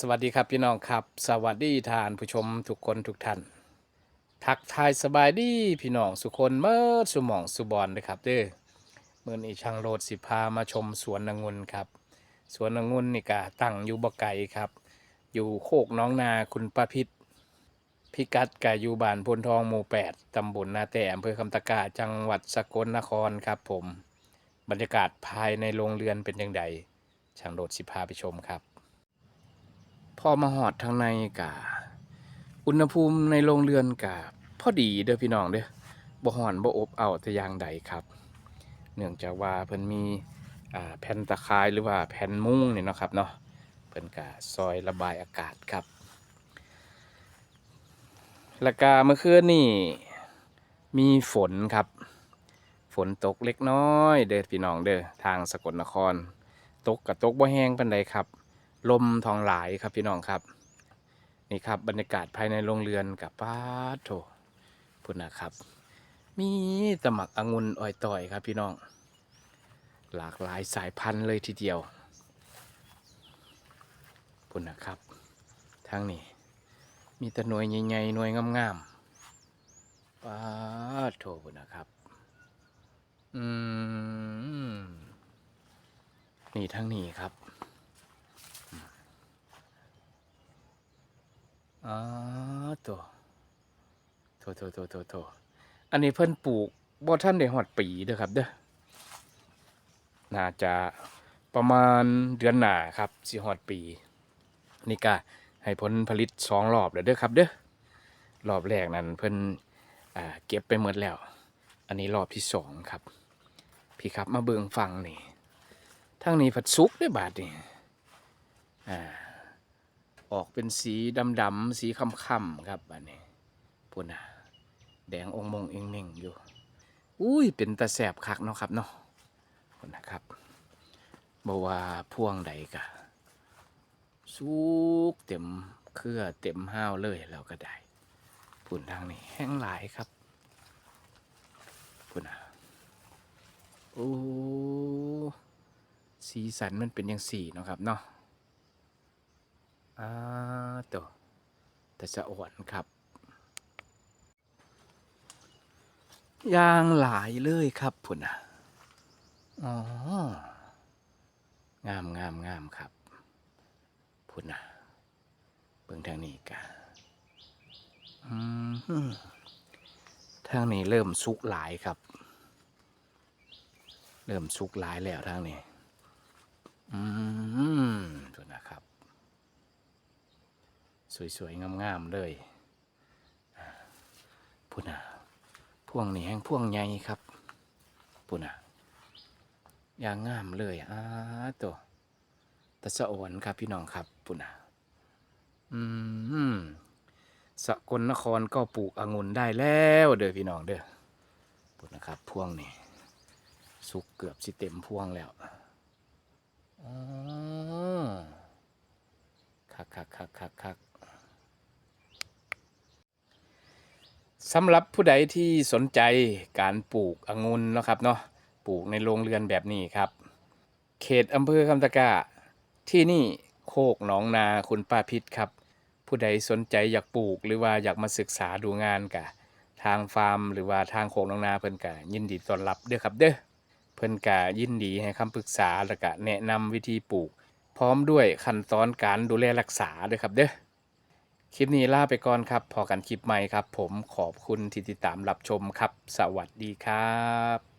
สวัสดีครับพี่น้องครับ สวัสดีทานผู้ชมทุกคนทุกท่าน ทักทายสบายดีพี่น้องสุคนเมื่อสุหมองสุบอลเลยครับเด้อเมื่อนี้ช่างโรดสิพามาชมสวนองุ่นครับ สวนองุ่นนี่กะตั้งอยู่บ่ไกลครับ อยู่โคกน้องนาคุณป้าพิษพิกัดกะอยู่บ้านพลทองหมู่แปดตำบลนาแต่อำเภอคำตะกาจังหวัดสกลนครครับผม บรรยากาศภายในโรงเรือนเป็นยังไงช่างโรดสิพาไปชมครับ พอมาหอดทางในกะอุณหภูมิในโรงเรือนกะพอดีเด้อพี่น้องเด้อบ่ฮ้อนบ่อบเอาแต่อย่างใดครับ เนื่องจากว่าเพิ่นมีแผ่นตะข่ายหรือว่าแผ่นมุ้งเนี่เนะครับเนาะเพิ่นกะซอยระบายอากาศครับแล้วก็เมื่อคืนนี่มีฝนครับ ฝนตกเล็กน้อย เด้อพี่น้องเด้อทางสกลนคร ตกกับตกบ่แห้งปานใดครับ ลมทองหลายครับพี่น้องครับ นี่ครับบรรยากาศภายในโรงเรือนกับป้าโถพุ่นนะครับ มีตะหมักองุ่นอ้อยต่อยครับพี่น้อง หลากหลายสายพันธุ์เลยทีเดียวพุ่นนะครับทางนี้ มีต่หน่วยใหญ่ๆหน่วยงามๆป้าโถพุ่นนะครับอืมนี่ทางนี้ครับ อ๋อตัวโถโถโถโถโถอันนี้เพิ่นปลูกบ่ท่านได้หอดปีเด้อครับเด้อน่าจะประมาณเดือนหน้าครับสิหอดปี นี่ก็ให้ผลผลิตสองรอบแล้วเด้อครับเด้อรอบแรกนั้นเพิ่นอ่าเก็บไปหมดแล้ว อันนี้รอบที่สองครับ พี่ครับมาเบิ่งฟังนี่ทางนี้ผัดซุกได้บาดนี่อ่า ออกเป็นสีดำๆสีค่ำๆครับอันนี้ปุ่นน่ะแดงองมงเองเม่งอยู่ อุ้ยเป็นตะแสบคักเนาะครับเนาะปุ่นนะครับบอกว่าพ่วงใดกะสุกเต็มเครือเต็มห้าวเลยเราก็ได้ปุ่นทางนี้แห้งหลายครับปุ่นน่ะโอ้สีสันมันเป็นอย่างสีเนาะครับเนาะ อ่าตัวแต่จะอ่อนครับยางหลายเลยครับพุ่นอะอ๋องามงามงามครับ พุ่นอะเบิ่งทางนี้กะอืมทางนี้เริ่มสุกหลายครับ เริ่มสุกหลายแล้วทางนี้ อืม สวยๆ งามๆ เลยอ่าพุ่นอะพวงนี้แห้งพวงใหญ่ครับพุ่นอะยางงามเลยอ่าตัวตะสะอ่อนครับพี่น้องครับพุ่นอะอืมสกลนครก็ปลูกองุ่นได้แล้วเด้อพี่น้องเด้อพุ่นนะครับ พวงนี้สุกเกือบสิเต็มพวงแล้วอ๋อคักคักคักคักคัก สำหรับผู้ใดที่สนใจการปลูกองุ่นนะครับเนาะปลูกในโรงเรือนแบบนี้ครับ เขตอำเภอคำตะก้าที่นี่โคกหนองนาคุณป้าพิษครับ ผู้ใดสนใจอยากปลูกหรือว่าอยากมาศึกษาดูงานกะ ทางฟาร์มหรือว่าทางโคกหนองนาเพิ่นกะยินดีต้อนรับเด้อครับเด้อเพิ่นกะยินดีให้คำปรึกษาแล้วก็แนะนำวิธีปลูก พร้อมด้วยขั้นตอนการดูแลรักษาด้วยครับเด้อ คลิปนี้ลาไปก่อนครับ พอกันคลิปใหม่ครับ ผมขอบคุณที่ติดตามรับชมครับ สวัสดีครับ